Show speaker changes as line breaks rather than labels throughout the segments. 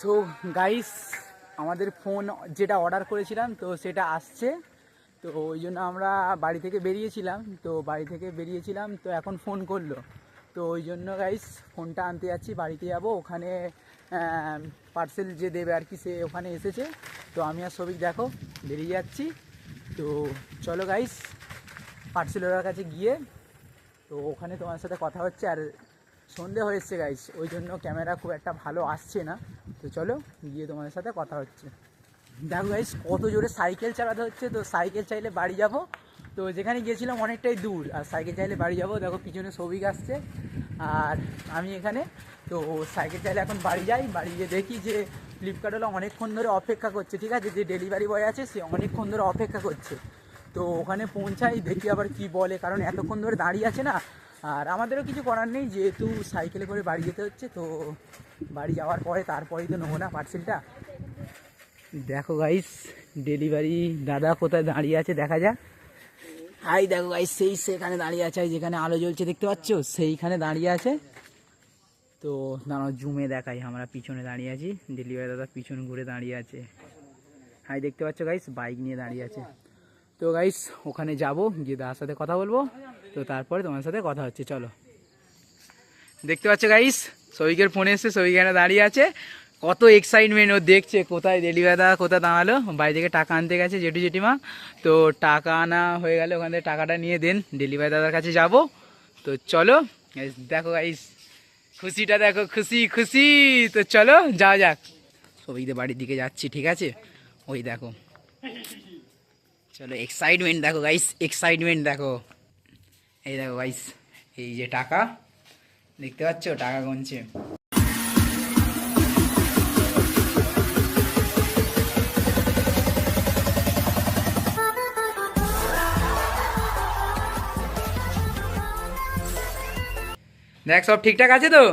So guys আমাদের phone যেটা order করেছিলাম, তো সেটা আসছে। তো ওই জন্য আমরা বাড়ি থেকে বেরিয়েছিলাম। তো বাড়ি থেকে বেরিয়েছিলাম, তো এখন ফোন করল। তো ওই জন্য গাইস ফোনটা আনতে যাচ্ছি, বাড়িতে যাব। ওখানে পার্সেল যে দেবে আর কি, সে ওখানে এসেছে। তো আমি আর সবিক দেখো, বেরিয়ে যাচ্ছি। তো চলো গাইস পার্সেল ওনার কাছে গিয়ে, তো ওখানে তোমার সাথে কথা হচ্ছে। আর সন্ধে হয়েছে গাইস ওই জন্য ক্যামেরা খুব একটা ভালো আসছে না। তো চলো, গিয়ে তোমাদের সাথে কথা হচ্ছে। দেখো গাইস কত জোরে সাইকেল চালাতে হচ্ছে। তো সাইকেল চাইলে বাড়ি যাব। তো যেখানে গিয়েছিলাম অনেকটাই দূর। আর সাইকেল চাইলে বাড়ি যাব। দেখো, পিছনে সবিক আসছে। আর আমি এখানে। তো সাইকেল চাইলে এখন বাড়ি যাই। বাড়ি গিয়ে দেখি যে ফ্লিপকার্টওয়ালা অনেকক্ষণ ধরে অপেক্ষা করছে। ঠিক আছে? যে ডেলিভারি বয় আছে, সে অনেকক্ষণ ধরে অপেক্ষা করছে। তো ওখানে পৌঁছাই, দেখি আবার কি বলে। কারণ এতক্ষণ ধরে দাঁড়িয়ে আছে না আর আমাদেরও কিছু করার নেই, যেহেতু সাইকেলে করে বাড়ি যেতে হচ্ছে, তো বাড়ি যাওয়ার পরে তারপরেই তো নেব না পার্সেলটা দেখো গাইস ডেলিভারি দাদা কোথায় দাঁড়িয়ে আছে দেখা যাক। হাই দেখো গাইস সেই সেখানে দাঁড়িয়ে আছে যেখানে আলো জ্বলছে, দেখতে পাচ্ছ? সেইখানে দাঁড়িয়ে আছে। তো দাঁড়াও জুমে দেখাই, আমরা পিছনে দাঁড়িয়ে আছি। ডেলিভারি দাদা পিছন ঘুরে দাঁড়িয়ে আছে। হাই দেখতে পাচ্ছ গাইস বাইক নিয়ে দাঁড়িয়ে আছে। তো গাইস ওখানে যাব, গিয়ে দাদার সাথে কথা বলব। তো তারপরে তোমার সাথে কথা হচ্ছে, চলো। দেখতে পাচ্ছ গাইস সবিকের ফোনে এসছে সবিক এখানে দাঁড়িয়ে আছে। কত এক্সাইটমেন্ট ও দেখছে কোথায় ডেলিভারি দাদা, কোথায় দাঁড়াল। বাড়ি থেকে টাকা আনতে গেছে জেঠু জেঠিমা। তো টাকা আনা হয়ে গেলে ওখান থেকে টাকাটা নিয়ে দেন ডেলিভারি দাদার কাছে যাব। তো চলো দেখো গাইস খুশিটা দেখো, খুশি খুশি। তো চলো, যাওয়া যাক। সবিকদের বাড়ির দিকে যাচ্ছি, ঠিক আছে? ওই দেখো। চলো এক্সাইটমেন্ট দেখো গাইস এক্সাইটমেন্ট দেখো। এই দেখো গাইস এই যে টাকা, দেখতে পাচ্ছ? টাকা গুনছে। দেখ, সব ঠিকঠাক আছে তো?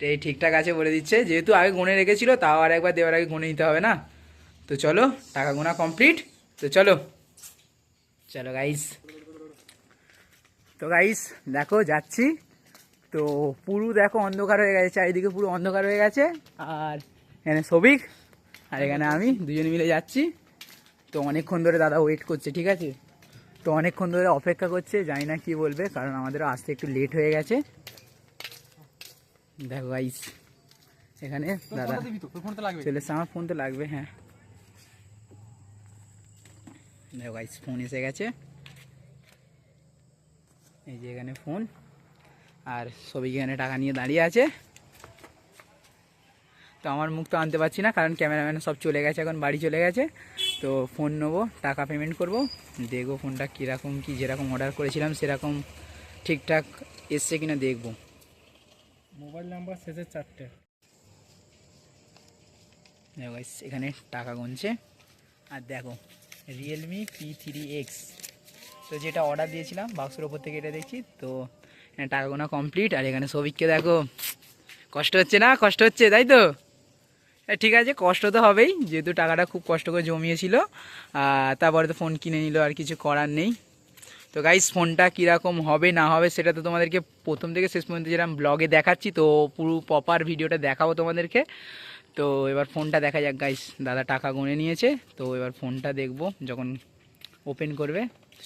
এই ঠিকঠাক আছে বলে দিচ্ছে। যেহেতু আগে গুনে রেখেছিল, তাও আর একবার দেওয়ার আগে গুনে নিতে হবে না? তো চলো, টাকা গোনা কমপ্লিট তো চলো। চলো গাইস তো গাইস দেখো যাচ্ছি। তো পুরো দেখো অন্ধকার হয়ে গেছে চারিদিকে পুরো অন্ধকার হয়ে গেছে। আর এখানে সবিক আর এখানে আমি। দুজন মিলে যাচ্ছি। তো অনেকক্ষণ ধরে দাদা ওয়েট করছে ঠিক আছে? তো অনেকক্ষণ ধরে অপেক্ষা করছে জানি না কি বলবে কারণ আমাদেরও আসতে একটু লেট হয়ে গেছে। দেখো গাইস এখানে দাদা চলে আমার ফোন তো লাগবে হ্যাঁ। গাইস ফোন এসে গেছে। এই যে এখানে ফোন আর সবই এখানে টাকা নিয়ে দাঁড়িয়ে আছে। তো আমার মুখ তো আনতে পারছি না কারণ ক্যামেরাম্যান সব চলে গেছে এখন বাড়ি চলে গেছে। তো ফোন নেব টাকা পেমেন্ট করব দেখব ফোনটা কীরকম কি যেরকম অর্ডার করেছিলাম সেরকম ঠিকঠাক এসছে কিনা দেখব।
মোবাইল নাম্বার শেষের চারটে।
এখানে টাকা গুনছে। আর দেখো রিয়েলমি পি থ্রি এক্স তো যেটা অর্ডার দিয়েছিলাম, বাক্সের ওপর থেকে এটা দেখছি, তো টাকা গোনা কমপ্লিট আর এখানে সবিককে দেখো, কষ্ট হচ্ছে না? কষ্ট হচ্ছে, তাই তো? ঠিক আছে, কষ্ট তো হবেই, যেহেতু টাকাটা খুব কষ্ট করে জমিয়েছিল তারপরে তো ফোন কিনে নিল, আর কিছু করার নেই। তো গাইস ফোনটা কীরকম হবে, না হবে, সেটা তো তোমাদেরকে প্রথম থেকে শেষ পর্যন্ত যেরকম ব্লগে দেখাচ্ছি, তো পুরো প্রপার ভিডিওটা দেখাবো তোমাদেরকে। তো এবার ফোনটা দেখা যাক গাইস দাদা টাকা গুনে নিয়েছে, তো এবার ফোনটা দেখব যখন ওপেন করবে।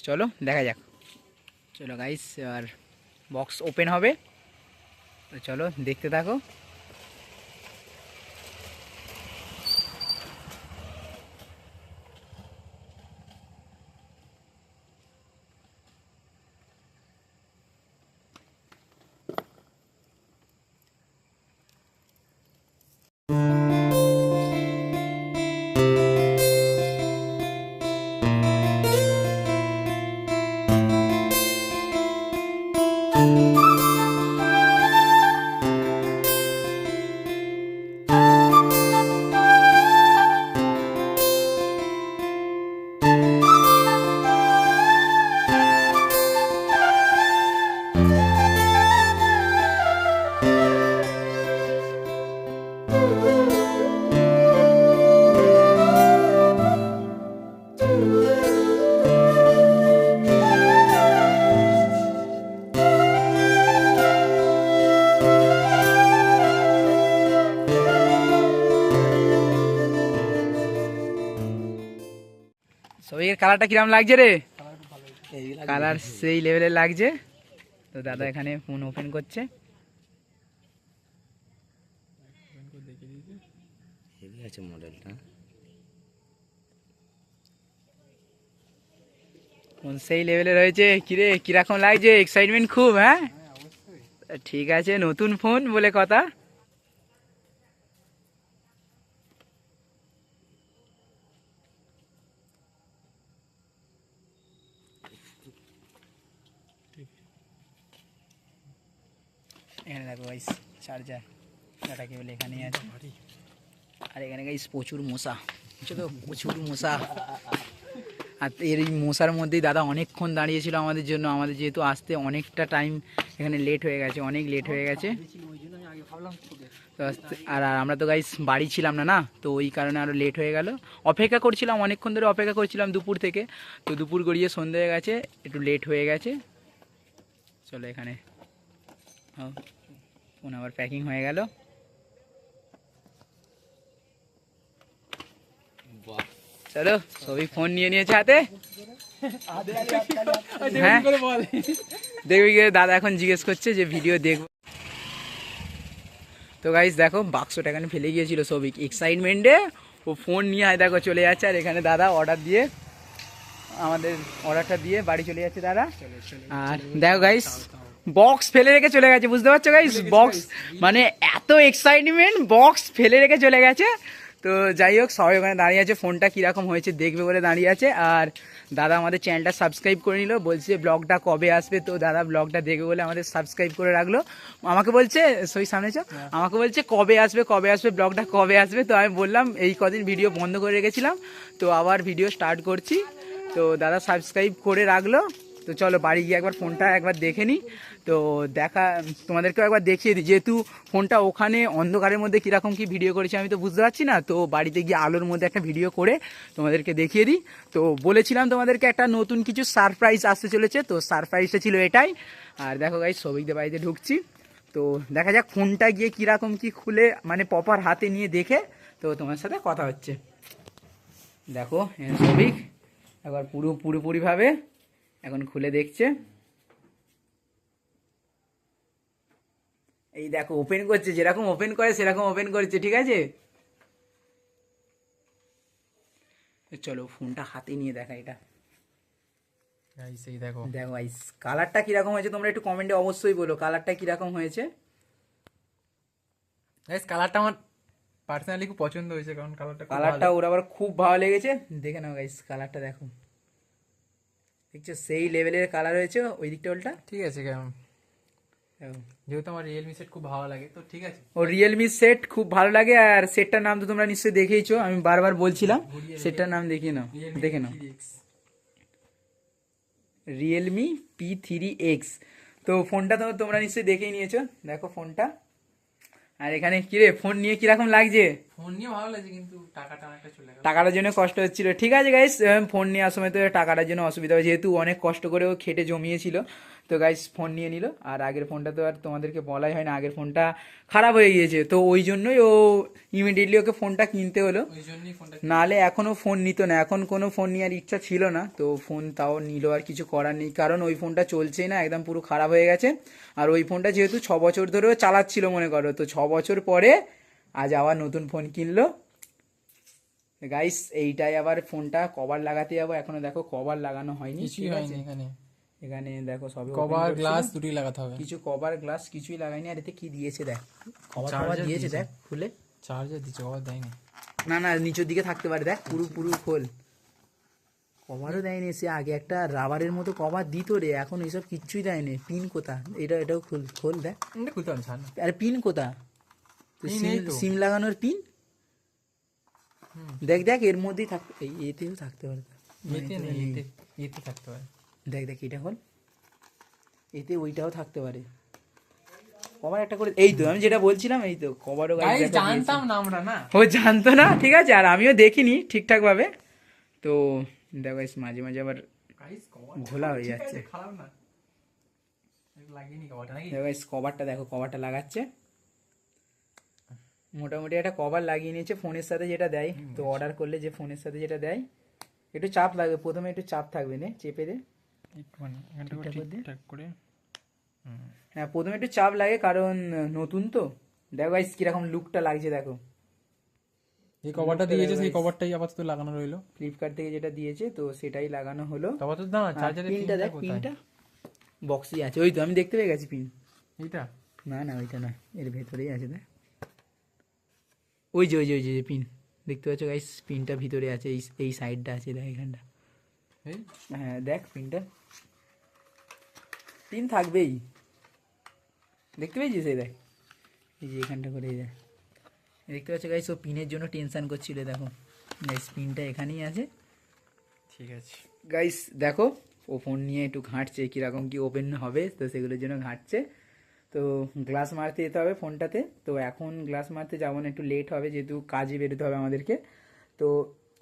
চলো, দেখা যাক। চলো গাইস এবার বক্স ওপেন হবে। তো চলো, দেখতে থাকো। কালারটা কিরম লাগছে রে?
কালার
সেই লেভেলের লাগছে। তো দাদা এখানে ফোন ওপেন করছে।
হেভি আছে মডেলটা
ফোন সেই লেভেলে রয়েছে? কিরে কীরকম লাগছে? এক্সাইটমেন্ট খুব হ্যাঁ?
হ্যাঁ
ঠিক আছে নতুন ফোন বলে কথা। এখানে দেখো গাইস চার্জার ডাটা কেবল এখানেই আছে। আর এখানে গাইস প্রচুর মশা বুঝছ তো? প্রচুর মশা। আর এর এই মশার মধ্যেই দাদা অনেকক্ষণ দাঁড়িয়েছিল আমাদের জন্য। আমাদের যেহেতু আসতে অনেকটা টাইম এখানে লেট হয়ে গেছে অনেক লেট হয়ে গেছে। আর আমরা তো গাইস বাড়ি ছিলাম না না? তো ওই কারণে আরও লেট হয়ে গেল। অপেক্ষা করছিলাম অনেকক্ষণ ধরে অপেক্ষা করছিলাম দুপুর থেকে। তো দুপুর গড়িয়ে সন্ধে হয়ে গেছে একটু লেট হয়ে গেছে। চলো এখানে। ও, ফোন আবার প্যাকিং হয়ে গেল।
বাহ।
চলো সবই ফোন নিয়ে নিয়েছে হাতে। হ্যাঁ। দেখবি দাদা এখন জিজ্ঞেস করছে যে ভিডিও দেখব। তো গাইস দেখো বাক্সটা এখানে ফেলে গিয়েছিল সবিক এক্সাইটমেন্টে ও ফোন নিয়ে আয় দেখো চলে যাচ্ছে। আর এখানে দাদা অর্ডার দিয়ে আমাদের অর্ডারটা দিয়ে বাড়ি চলে যাচ্ছে দাদা। আর দেখো গাইস বক্স ফেলে রেখে চলে গেছে বুঝতে পারছ গাইস বক্স মানে এত এক্সাইটমেন্ট বক্স ফেলে রেখে চলে গেছে। তো যাই হোক সবাই ওখানে দাঁড়িয়ে আছে ফোনটা কীরকম হয়েছে দেখবে বলে দাঁড়িয়ে আছে। আর দাদা আমাদের চ্যানেলটা সাবস্ক্রাইব করে নিল বলছে ব্লগটা কবে আসবে তো দাদা ব্লগটা দেখবে বলে আমাদের সাবস্ক্রাইব করে রাখল। আমাকে বলছে সই সামনে চো আমাকে বলছে কবে আসবে কবে আসবে ব্লগটা কবে আসবে? তো আমি বললাম এই কদিন ভিডিও বন্ধ করে রেখেছিলাম তো আবার ভিডিও স্টার্ট করছি। তো দাদা সাবস্ক্রাইব করে রাখল। তো চলো বাড়ি গিয়ে একবার ফোনটা একবার দেখে নিই। তো দেখা, তোমাদেরকেও একবার দেখিয়ে দিই। যেহেতু ফোনটা ওখানে অন্ধকারের মধ্যে কীরকম কি ভিডিও করেছি আমি তো বুঝতে পারছি না। তো বাড়িতে গিয়ে আলোর মধ্যে একটা ভিডিও করে তোমাদেরকে দেখিয়ে দিই। তো বলেছিলাম তোমাদেরকে একটা নতুন কিছু সারপ্রাইজ আসতে চলেছে। তো সারপ্রাইজটা ছিল এটাই। আর দেখো গাই সবিকদের বাড়িতে ঢুকছি। তো দেখা যাক ফোনটা গিয়ে কীরকম কি খুলে মানে প্রপার হাতে নিয়ে দেখে তো তোমার সাথে কথা হচ্ছে। দেখো সবিক, একবার পুরো, পুরোপুরিভাবে এখন খুলে দেখছে। এই দেখো ওপেন করছে যেরকম ওপেন করে সেরকম ওপেন করছে ঠিক আছে? চলো ফোনটা হাতে নিয়ে দেখা এটা।
দেখো।
দেখো গাইস কালারটা কীরকম হয়েছে তোমরা একটু কমেন্টে অবশ্যই বলো কালারটা কীরকম হয়েছে?
গাইস কালারটা আমার পার্সোনালি খুব পছন্দ হয়েছে কারণ কালারটা
কালারটা ওর আবার খুব ভালো লেগেছে। দেখে নাও গাইস কালারটা দেখো। দেখছ সেই লেভেলের কালার হয়েছে ওই দিকটা ওলটা
ঠিক আছে কেমন? যেহেতু আমার রিয়েলমি সেট খুব ভালো লাগে তো ঠিক আছে।
ও রিয়েলমি সেট খুব ভালো লাগে আর সেটটার নাম তো তোমরা নিশ্চয়ই দেখেইছো আমি বারবার বলছিলাম সেটটার নাম দেখিয়ে নাও দেখে নাও। রিয়েলমি পি থ্রি এক্স তো ফোনটা তো তোমরা নিশ্চয়ই দেখেই নিয়েছো দেখো ফোনটা আর এখানে কি রে ফোন নিয়ে কীরকম লাগছে?
ফোন নিয়ে ভালো লাগছে কিন্তু টাকাটা অনেকটা চলে গেল।
টাকাটার জন্য কষ্ট হচ্ছিল। ঠিক আছে গাইস ফোন নেওয়ার সময় তো টাকাটার জন্য অসুবিধা হয় যেহেতু অনেক কষ্ট করে ও খেটে জমিয়েছিল। তো গাইস ফোন নিয়ে নিল। আর আগের ফোনটা তো আর তোমাদেরকে বলাই হয় না আগের ফোনটা খারাপ হয়ে গিয়েছে। তো ওই জন্যই ও ইমিডিয়েটলি ওকে ফোনটা কিনতে হলো। নালে এখনও ফোন নিত না। এখন কোনো ফোন নেওয়ার ইচ্ছা ছিল না। তো ফোন তাও নিল আর কিছু করার নেই। কারণ ওই ফোনটা চলছেই না। একদম পুরো খারাপ হয়ে গেছে। আর ওই ফোনটা যেহেতু ছ বছর ধরেও চালাচ্ছিল মনে করো। তো ছ বছর পরে আজ আবার নতুন ফোন কিনলো। গাইস এইটাই আবার ফোনটা কভার লাগাতে যাব। এখনও দেখো কভার লাগানো হয়নি। ঠিক আছে?
এখানে
দেখো সবে
কভার গ্লাস দুটোই লাগাতে হবে।
কিছু কভার গ্লাস কিছুই লাগাইনি। আর এতে কি দিয়েছে দেখ? কভার কভার দিয়েছে। দেখ খুলে।
চার্জার দিচ্ছে কভার দেয়নি।
না না নিচের দিকে থাকতে পারে। দেখ পুরো পুরো খোল। কভারও দেয়নি সে আগে একটা রাবারের মতো কভার দিত রে। এখন এইসব কিচ্ছুই দেয়নি। পিন কোথা? এটা এটাও খোল খোল দেখ।
এটা খুলতে হবে
আরে পিন কোথা? সিম লাগানোর পিন দেখ দেখ এর মধ্যেই থাকতে এতেও থাকতে পারে।
এতে এতে থাকতে পারে।
দেখ দেখ এটা হল। এতে ওইটাও থাকতে পারে। কভার একটা করে এই তো আমি যেটা বলছিলাম এই তো কভারও
গাইস জানতাম না আমরা না?
ও জানতো না? ঠিক আছে আর আমিও দেখিনি ঠিকঠাক ভাবে তো দেখো guys, মাঝে মাঝে আবার
গাইস
ঘোলা হয়ে যাচ্ছে।
খারাপ না। লাগিনি কভারটা
দেখো কভারটা দেখো কভারটা লাগাচ্ছে। মোটামুটি একটা কভার লাগিয়ে নিয়েছে ফোনের সাথে যেটা দেয়। তো অর্ডার করলে যে ফোনের সাথে যেটা দেয় একটু চাপ লাগবে প্রথমে একটু চাপ থাকবে নে চেপে দে। ঠিকঠাক করে হ্যাঁ প্রথমে একটু চাপ লাগে কারণ নতুন তো। দেখো গাইস কীরকম লুকটা লাগছে দেখো।
এই কভারটা দিয়েছে সেই কভারটাই আপাতত লাগানো রইল।
ফ্লিপকার্ট থেকে যেটা দিয়েছে তো সেটাই লাগানো হলো।
আপাতত না চার্জারের
পিনটা দেখ পিনটা। বক্সই আছে। ওই তো আমি দেখতে পেয়ে গেছি পিন।
এইটা?
না না ওইটা না এর ভেতরেই আছে দেখ। ওই যে ওই যে ওই যে পিন। দেখতে পাচ্ছ গাইস পিনটা ভিতরে আছে এই এই সাইডটা আছে দেখ এখানটা। হ্যাঁ দেখ পিনটা। পিন থাকবেই। দেখতে পেয়েছিস এই দেখ। এই যে এখানটা করে দেখ। দেখতে পাচ্ছ গাইস ও পিনের জন্য টেনশান করছিল দেখো। গাইস পিনটা এখানেই আছে।
ঠিক আছে।
গাইস দেখো ও ফোন নিয়ে একটু ঘাঁটছে কীরকম কি ওপেন হবে তো সেগুলোর জন্য ঘাঁটছে। তো গ্লাস মারতে যেতে হবে ফোনটাতে তো এখন গ্লাস মারতে যাব না একটু লেট হবে যেহেতু কাজে বেরোতে হবে আমাদেরকে। তো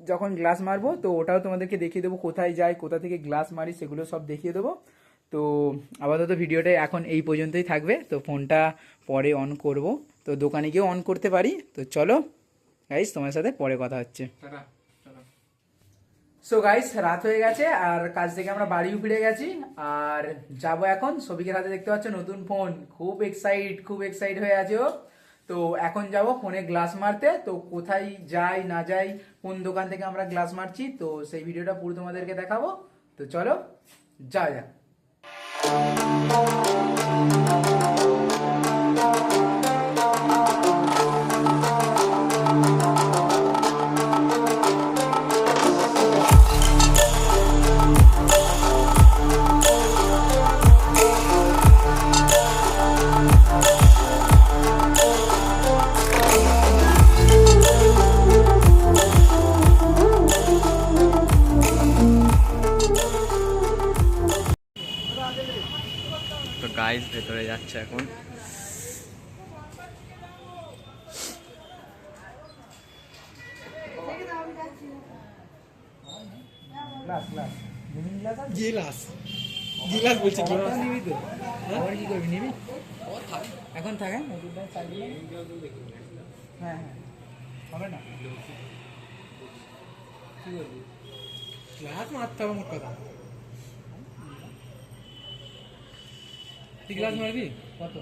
যখন গ্লাস মারবো তো ওটাও তোমাদেরকে দেখিয়ে দেবো কোথায় যাই কোথা থেকে গ্লাস মারি সেগুলো সব দেখিয়ে দেবো। তো আপাতত ভিডিওটা এখন এই পর্যন্তই থাকবে। তো ফোনটা পরে অন করব। তো দোকানে গিয়েও অন করতে পারি। তো চলো গাইস তোমার সাথে পরে কথা হচ্ছে। সো গাইস রাত হয়ে গেছে আর কাজ থেকে আমরা বাড়িও ফিরে গেছি। আর যাব এখন। সবিকের হাতে দেখতে পাচ্ছ নতুন ফোন। খুব এক্সাইট খুব এক্সাইট হয়ে আছে ও। তো এখন যাব ফোনে গ্লাস মারতে। তো কোথায় যাই না যাই কোন দোকান থেকে আমরা গ্লাস মারছি তো সেই ভিডিওটা পুরো তোমাদেরকে দেখাবো। তো চলো যা যাক।
Thank you. গাইস ভেতরে যাচ্ছে এখন।
গ্লাস গ্লাস গ্লাস
গিলাস গিলাস বলছে গিলাস
নিবি তো? আবার কি করবি নিবি? এখন থাকে নতুনটা হ্যাঁ হ্যাঁ। হবে না? কি করবি?
গ্লাস মারতে হবে মোট কথা। তুই গ্লাস মারবি?
কত?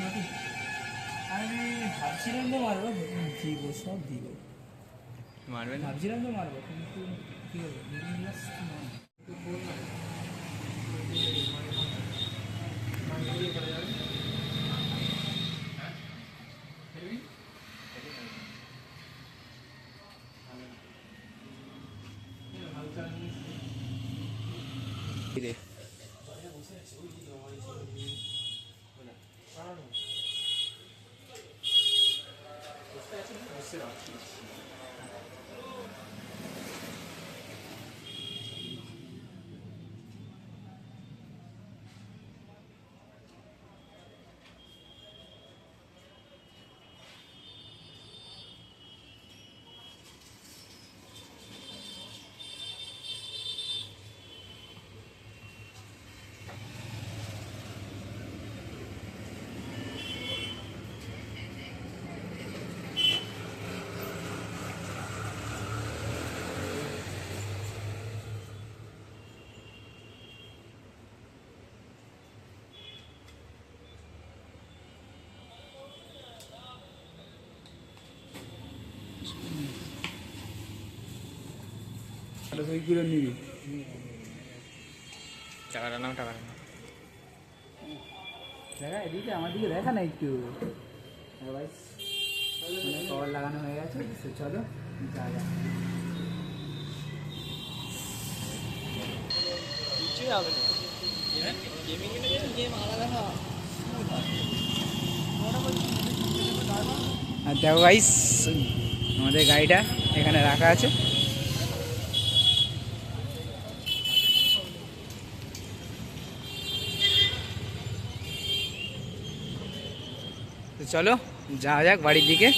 মারবি?
আমি ভাবছিলাম তো মারবো দিব সব দিব।
মারবে না?
ভাবছিলাম তো মারবো কিন্তু কি গ্লাস আর ওইগুলো নিবি।
টাকাটা নাও টাকাটা নাও
দেখা এদিকে আমার দিকে দেখা না একটু। কভার লাগানো হয়ে গেছে তো চলো যা যা আর দেখো গাইস আমাদের গাড়িটা এখানে রাখা আছে। চলো যাওয়া যাক বাড়ির দিকে